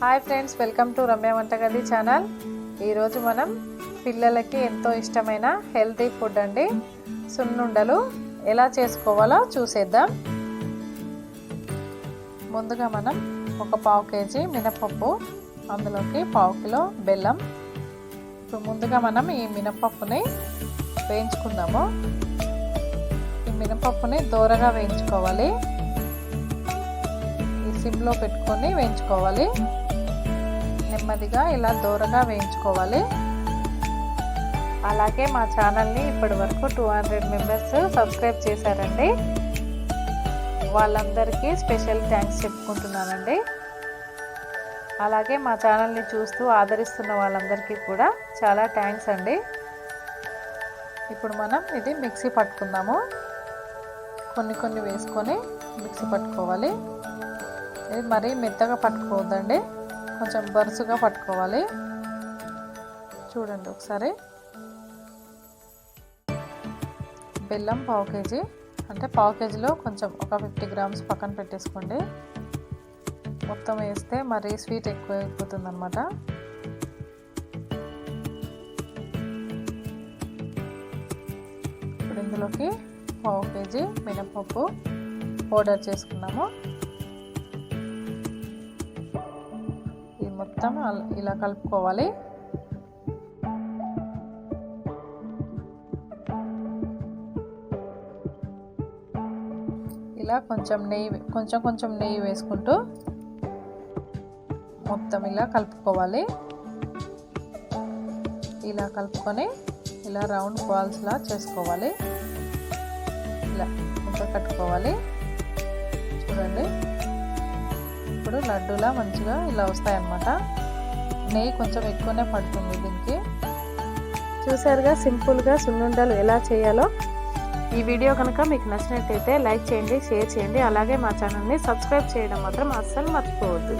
Hi friends welcome to Ramya Vantagadi channel. ఈరోజు మనం పిల్లలకి ఎంతో ఇష్టమైన హెల్తీ ఫుడ్ అండి. సున్నుండలు ఎలా చేసుకోవాలో చూసేద్దాం. ముందుగా మనం ఒక పావు కేజీ మినపప్పు అందులోకి పావు కిలో బెల్లం. ఇప్పుడు ముందుగా మనం ఈ మినపప్పుని వేయించుకుందాము. ఈ మినపప్పుని దూరగా వేయించుకోవాలి. ఈ సిమ్లో పెట్టుకొని వేయించుకోవాలి. నెమ్మదిగా ఇలా దూరగా వేయించుకోవాలి. అలాగే మా ఛానల్ని ఇప్పటి వరకు టూ హండ్రెడ్ మెంబర్స్ సబ్స్క్రైబ్ చేశారండి. వాళ్ళందరికీ స్పెషల్ థ్యాంక్స్ చెప్పుకుంటున్నానండి. అలాగే మా ఛానల్ని చూస్తూ ఆదరిస్తున్న వాళ్ళందరికీ కూడా చాలా థ్యాంక్స్ అండి. ఇప్పుడు మనం ఇది మిక్సీ పట్టుకుందాము. కొన్ని కొన్ని వేసుకొని మిక్సీ పట్టుకోవాలి. ఇది మరీ మెత్తగా పట్టుకోవద్దండి. కొంచెం బరుసుగా పట్టుకోవాలి. చూడండి ఒకసారి. బెల్లం పావు కేజీ. అంటే పావు కేజీలో కొంచెం ఒక ఫిఫ్టీ గ్రామ్స్ పక్కన పెట్టేసుకోండి. మొత్తం వేస్తే మరీ స్వీట్ ఎక్కువ అయిపోతుంది అనమాట ఇప్పుడు ఇందులోకి పావు కేజీ మినపప్పు పౌడర్ చేసుకున్నాము. మొత్తం ఇలా కలుపుకోవాలి. ఇలా కొంచెం నెయ్యి కొంచెం కొంచెం నెయ్యి వేసుకుంటూ మొత్తం ఇలా కలుపుకోవాలి. ఇలా కలుపుకొని ఇలా రౌండ్ బాల్స్లా చేసుకోవాలి. ఇలా ముద్ద కట్టుకోవాలి. చూడండి. ఇప్పుడు లడ్డూలా మంచిగా ఇలా వస్తాయన్నమాట. నెయ్యి కొంచెం ఎక్కువనే పడుతుంది దీనికి. చూసారుగా సింపుల్గా సున్నుండలు ఎలా చేయాలో? ఈ వీడియో కనుక మీకు నచ్చినట్టయితే లైక్ చేయండి షేర్ చేయండి. అలాగే మా ఛానల్ని సబ్స్క్రైబ్ చేయడం మాత్రం అస్సలు మర్చిపోవద్దు.